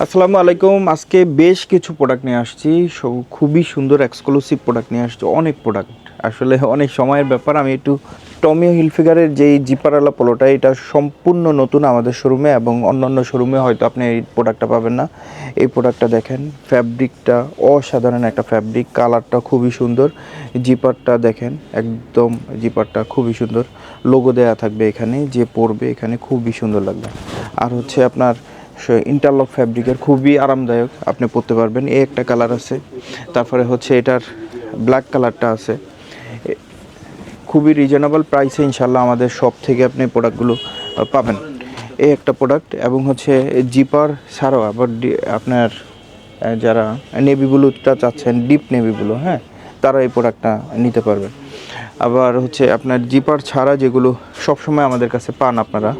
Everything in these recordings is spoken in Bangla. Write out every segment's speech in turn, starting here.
আসসালামু আলাইকুম। আজকে বেশ কিছু প্রোডাক্ট নিয়ে আসছি। খুবই সুন্দর এক্সক্লুসিভ প্রোডাক্ট নিয়ে আসছি। অনেক প্রোডাক্ট আসলে অনেক সময়ের ব্যাপার। আমি একটু টমি হিলফিগারের যেই জিপারওয়ালা পোলোটা, এটা সম্পূর্ণ নতুন আমাদের শোরুমে এবং অন্যান্য শোরুমে হয়তো আপনি এই প্রোডাক্টটা পাবেন না। এই প্রোডাক্টটা দেখেন ফ্যাব্রিকটা অসাধারণ একটা ফ্যাব্রিক কালারটা খুবই সুন্দর। জিপারটা দেখেন, একদম জিপারটা খুবই সুন্দর। লোগো দেয়া থাকবে এখানে, যে পরবে এখানে, খুবই সুন্দর লাগবে। আর হচ্ছে আপনার ইন্টারলক ফ্যাব্রিকের খুবই আরামদায়ক আপনি পরতে পারবেন। এই একটা কালার আছে, তারপরে হচ্ছে এটার ব্ল্যাক কালারটা আছে। খুবই রিজনেবল প্রাইসে ইনশাল্লাহ আমাদের শপ থেকে আপনি প্রোডাক্টগুলো পাবেন। এই একটা প্রোডাক্ট এবং হচ্ছে জিপার ছাড়াও আবার আপনার যারা নেভি ব্লুটা চাচ্ছেন ডিপ নেভি ব্লু হ্যাঁ তারা এই প্রোডাক্টটা নিতে পারবেন। আবার হচ্ছে আপনার জিপার ছাড়া যেগুলো সবসময় আমাদের কাছে পান আপনারা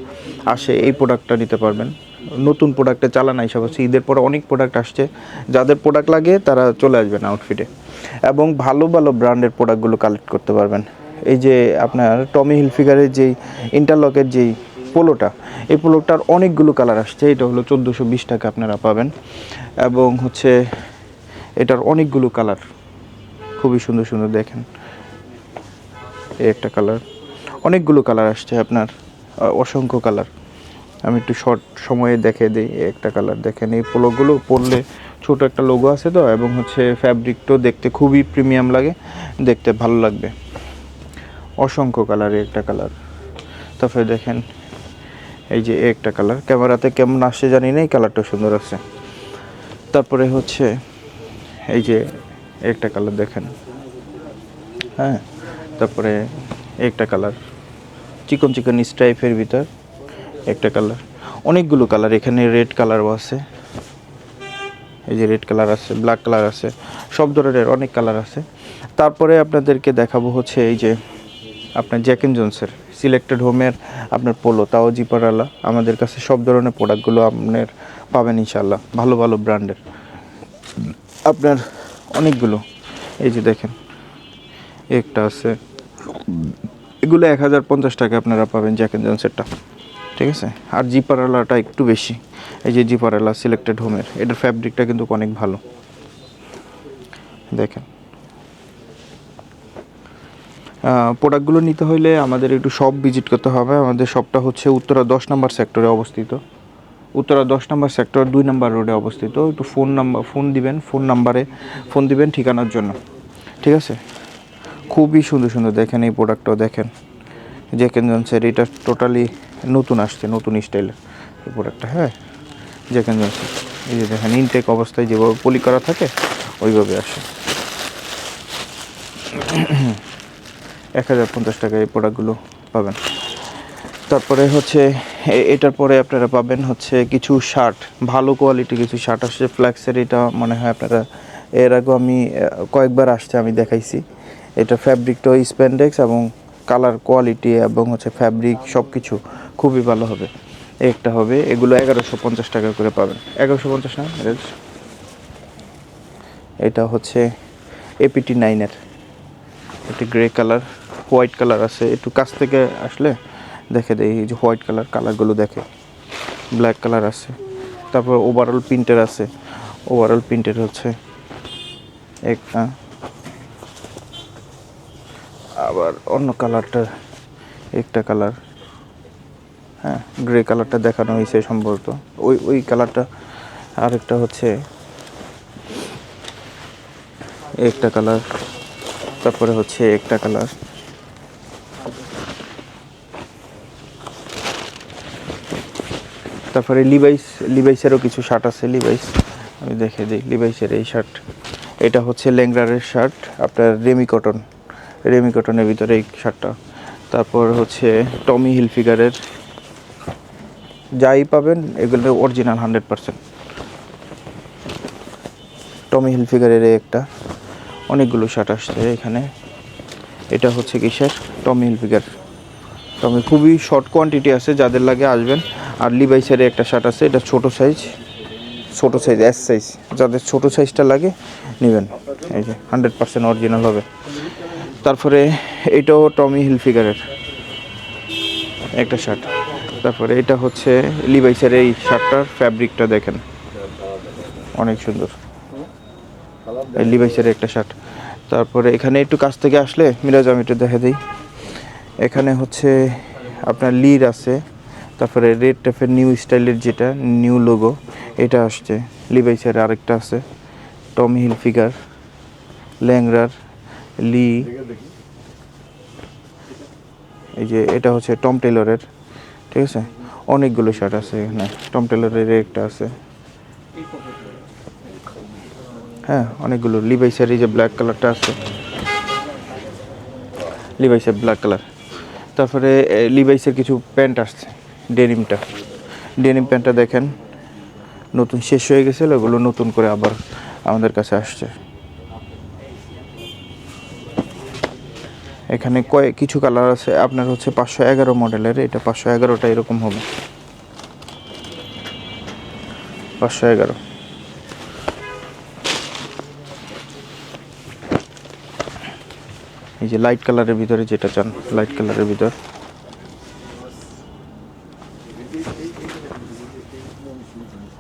আসে, এই প্রোডাক্টটা নিতে পারবেন। নতুন প্রোডাক্টে চালান হিসাব হচ্ছে ঈদের পরে অনেক প্রোডাক্ট আসছে। যাদের প্রোডাক্ট লাগে, তারা চলে আসবেন আউটফিটে এবং ভালো ভালো ব্র্যান্ডের প্রোডাক্টগুলো কালেক্ট করতে পারবেন। এই যে আপনার টমি হিলফিগারের যেই ইন্টারলকের যেই পোলোটা, এই পোলোটার অনেকগুলো কালার আসছে। এটা হলো চোদ্দোশো বিশ টাকা আপনারা পাবেন। এবং হচ্ছে এটার অনেকগুলো কালার খুবই সুন্দর সুন্দর দেখেন। এই একটা কালার অনেকগুলো কালার আসছে আপনার। অসংখ্য কালার আমি একটু শর্ট সময়ে দেখে দিই, একটা কালার দেখেন এই পোলোগুলো পরলে ছোট একটা লোগো আছে তো, এবং হচ্ছে ফ্যাব্রিকটাও দেখতে খুবই প্রিমিয়াম লাগে, দেখতে ভালো লাগবে। অসংখ্য কালার একটা কালার তারপরে দেখেন, এই যে একটা কালার ক্যামেরাতে কেমন আসছে জানি না, এই কালারটা সুন্দর আছে তারপরে হচ্ছে, এই যে একটা কালার দেখেন। হ্যাঁ তারপরে একটা কালার চিকন চিকন স্ট্রাইপের ভিতর একটা কালার। অনেকগুলো কালার, এখানে রেড কালারও আছে। এই যে রেড কালার আছে, ব্ল্যাক কালার আছে, সব ধরনের অনেক কালার আছে। তারপরে আপনাদেরকে দেখাবো হচ্ছে এই যে আপনার জ্যাকেন জোনসের সিলেক্টেড হোমের আপনার পোলো, তাও জিপারওয়ালা আমাদের কাছে সব ধরনের প্রোডাক্টগুলো আপনার পাবেন ইনশাল্লাহ ভালো ভালো ব্র্যান্ডের। আপনার অনেকগুলো, এই যে দেখেন, একটা আছে। এগুলো এক হাজার পঞ্চাশ টাকা আপনারা পাবেন জ্যাক এন্ড জোন্সেরটা ঠিক আছে? আর জিপারওয়ালাটা একটু বেশি। এই যে জিপারওয়ালা সিলেক্টেড হোমের এটার ফ্যাব্রিকটা কিন্তু অনেক ভালো। দেখেন। প্রোডাক্টগুলো নিতে হলে আমাদের একটু শপ ভিজিট করতে হবে। আমাদের শপটা হচ্ছে উত্তরা দশ নম্বর সেক্টরে অবস্থিত। উত্তরা দশ নম্বর সেক্টর দুই নম্বর রোডে অবস্থিত। একটু ফোন নাম্বার ফোন দিবেন ফোন নাম্বারে ফোন দিবেন ঠিকানার জন্য। ঠিক আছে? খুবই সুন্দর সুন্দর দেখেন, এই প্রোডাক্টটাও দেখেন। জ্যাকেন জনসের এটা টোটালি নতুন আসছে, নতুন স্টাইলের এই প্রোডাক্টটা হ্যাঁ? জ্যাকেন জনসের এই যে দেখেন ইনটেক অবস্থায় যেভাবে পলি করা থাকে, ওইভাবে আসে। এক হাজার পঞ্চাশ টাকা এই প্রোডাক্টগুলো পাবেন। তারপরে হচ্ছে এটার পরে আপনারা পাবেন হচ্ছে কিছু শার্ট ভালো কোয়ালিটি কিছু শার্ট আসছে। ফ্ল্যাক্সের এটা মনে হয় আপনারা, এর আগেও আমি কয়েকবার আসছে, আমি দেখাইছি। এটা ফ্যাব্রিকটাও স্প্যান্ডেক্স এবং কালার কোয়ালিটি এবং হচ্ছে ফ্যাব্রিক সব কিছু খুবই ভালো হবে। একটা হবে, এগুলো এগারোশো পঞ্চাশ টাকা করে পাবেন। এগারোশো পঞ্চাশ না এটা- এটা হচ্ছে এপিটি নাইনের একটি গ্রে কালার হোয়াইট কালার আছে। একটু কাছ থেকে আসলে দেখে দেয় এই যে হোয়াইট কালার কালারগুলো দেখে। ব্ল্যাক কালার আছে। তারপর ওভারঅল প্রিন্টের আছে। ওভারঅল প্রিন্টের হচ্ছে একটা আবার অন্য কালারটা, একটা কালার হ্যাঁ গ্রে কালারটা দেখানো হয়েছে সম্ভবত। ওই ওই কালারটা আরেকটা হচ্ছে, একটা কালার, তারপরে হচ্ছে একটা কালার। তারপরে লিভাইস লিভাইসেরও কিছু শার্ট আছে লিভাইস আমি দেখে দিই লিভাইসের এই শার্ট এটা হচ্ছে ল্যাংরারের শার্ট আপনার রেমি কটন রেমি কটনের ভিতরে এই শার্টটা। তারপর হচ্ছে টমি হিলফিগারের যাই পাবেন, এগুলো অরিজিনাল হান্ড্রেড পারসেন্ট টমি হিলফিগারের এই একটা। অনেকগুলো শার্ট আসছে এখানে। এটা হচ্ছে কিসের টমি হিলফিগার টমি খুবই শর্ট কোয়ান্টিটি আছে, যাদের লাগে আসবেন। আর লিভাইসের একটা শার্ট আছে, এটা ছোট সাইজ ছোট সাইজ এস সাইজ যাদের ছোট সাইজটা লাগে, নেবেন। এই যে হান্ড্রেড পার্সেন্ট অরিজিনাল হবে। তারপরে এটাও টমি হিলফিগারের একটা শার্ট তারপরে এটা হচ্ছে লিভাইসের এই শার্টটার ফ্যাব্রিকটা দেখেন। অনেক সুন্দর। এই লিভাইসের একটা শার্ট তারপরে এখানে একটু কাছ থেকে আসলে মিরাজ, আমি একটু দেখে দিই। এখানে হচ্ছে আপনার লির আছে। তারপরে রেড টাইপের নিউ স্টাইলের যেটা নিউ লোগো এটা আসছে। লিভাইসের আরেকটা আছে। Tommy Hilfiger Wrangler Lee. এই যে এটা হচ্ছে টম টেলরের ঠিক আছে? অনেকগুলো শার্ট আছে এখানে। টম টেলরের একটা আছে। হ্যাঁ অনেকগুলো। লিভাইসের এই যে ব্ল্যাক কালারটা আছে। লিভাইসের ব্ল্যাক কালার তারপরে লিভাইসের কিছু প্যান্ট আসছে, ডেনিমটা। ডেনিম প্যান্টটা দেখেন, নতুন শেষ হয়ে গেছিল ওগুলো নতুন করে আবার আমাদের কাছে আসছে। এখানে কয়েক কিছু কালার আছে, আপনার হচ্ছে পাঁচশো এগারো মডেলের এটা পাঁচশো এগারোটা এরকম হবে। পাঁচশো এগারো। এই যে লাইট কালারের ভিতরে যেটা চান লাইট কালারের ভিতর।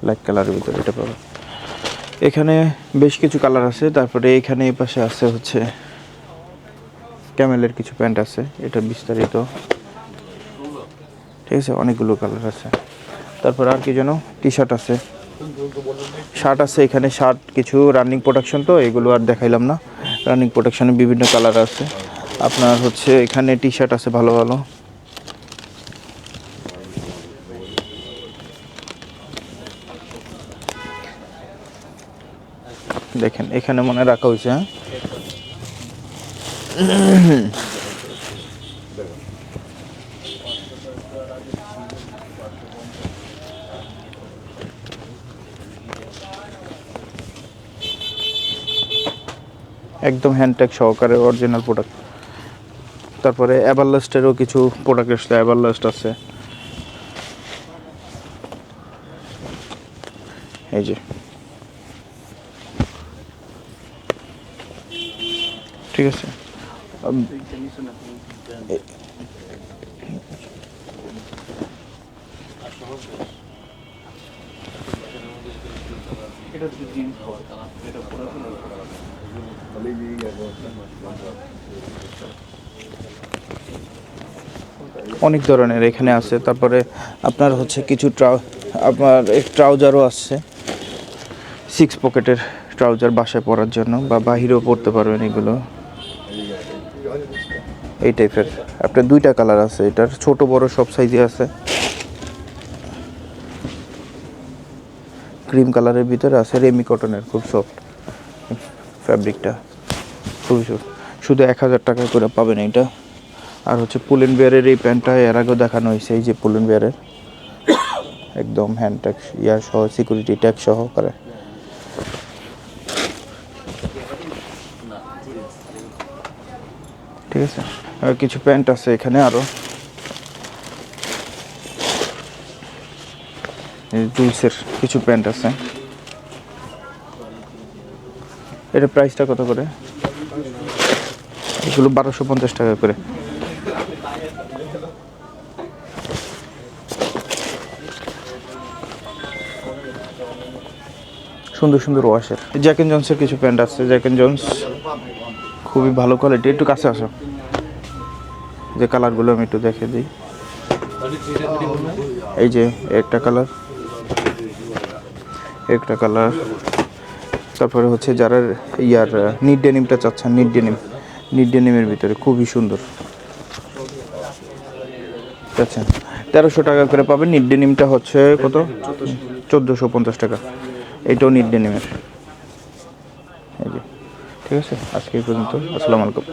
লাইট কালারের ভিতরে এটা পাবেন। এখানে বেশ কিছু কালার আছে, তারপরে এখানে এই পাশে আছে হচ্ছে ক্যামেলের কিছু প্যান্ট আছে, এটা বিস্তারিত। ঠিক আছে, অনেকগুলো কালার আছে। তারপর আর কি যেন টি শার্ট আছে। শার্ট আছে, এখানে শার্ট কিছু রানিং প্রোডাকশন তো, এগুলো আর দেখাইলাম না। রানিং প্রোডাকশনে বিভিন্ন কালার আছে। আপনার হচ্ছে এখানে টি শার্ট আছে, ভালো ভালো। দেখেন, এখানে মনে রাখা হয়েছে হ্যাঁ? একদম হ্যান্ডটেক সহকারে অরিজিনাল প্রোডাক্ট তারপরে অ্যাভারলাস্টেরও কিছু প্রোডাক্ট আসছে অ্যাভারলাস্ট আছে। এই যে। ঠিক আছে? অনেক ধরনের এখানে আছে। তারপরে আপনার হচ্ছে কিছু ট্রাউ আপনার ট্রাউজারও আসছে সিক্স পকেটের ট্রাউজার বাসায় পরার জন্য বা বাহিরেও পরতে পারবেন এগুলো। এই টাইপের। আপনার দুইটা কালার আছে, এটার ছোট বড় সব সাইজে আছে। ক্রিম কালারের ভিতরে আছে রেমি কটনের খুব সফট ফ্যাব্রিকটা খুবই সফট শুধু এক হাজার টাকা করে পাবেন এটা আর হচ্ছে পুলেন বিয়ারের এই প্যান্টটা এর আগেও দেখানো হয়েছে, এই যে পুলেন বিয়ারের একদম হ্যান্ড ট্যাগ ইয়ার সহ সিকিউরিটি ট্যাগ সহ করে। ঠিক আছে? কিছু প্যান্ট আছে এখানে আরও। জুলসের কিছু প্যান্ট আছে। এটা প্রাইসটা কত করে? এগুলো বারোশো পঞ্চাশ টাকা করে। সুন্দর সুন্দর ওয়াশের। জ্যাক এন্ড জন্সের কিছু প্যান্ট আছে। জ্যাকেন জন্স খুবই ভালো কোয়ালিটি। একটু কাছে আসো। যে কালারগুলো আমি একটু দেখে দিই। এই যে একটা কালার একটা কালার। তারপরে হচ্ছে যারা ইয়ার, নিট ডেনিমটা চাচ্ছেন, নিট ডেনিম। নিট ডেনিমের ভিতরে খুবই সুন্দর। চাচ্ছেন। তেরোশো টাকা করে পাবেন। নিট ডেনিমটা হচ্ছে কত? চোদ্দোশো পঞ্চাশ টাকা। এটাও নিট ডেনিমের। এই যে। ঠিক আছে? আজকে এই পর্যন্ত। আসসালামু আলাইকুম।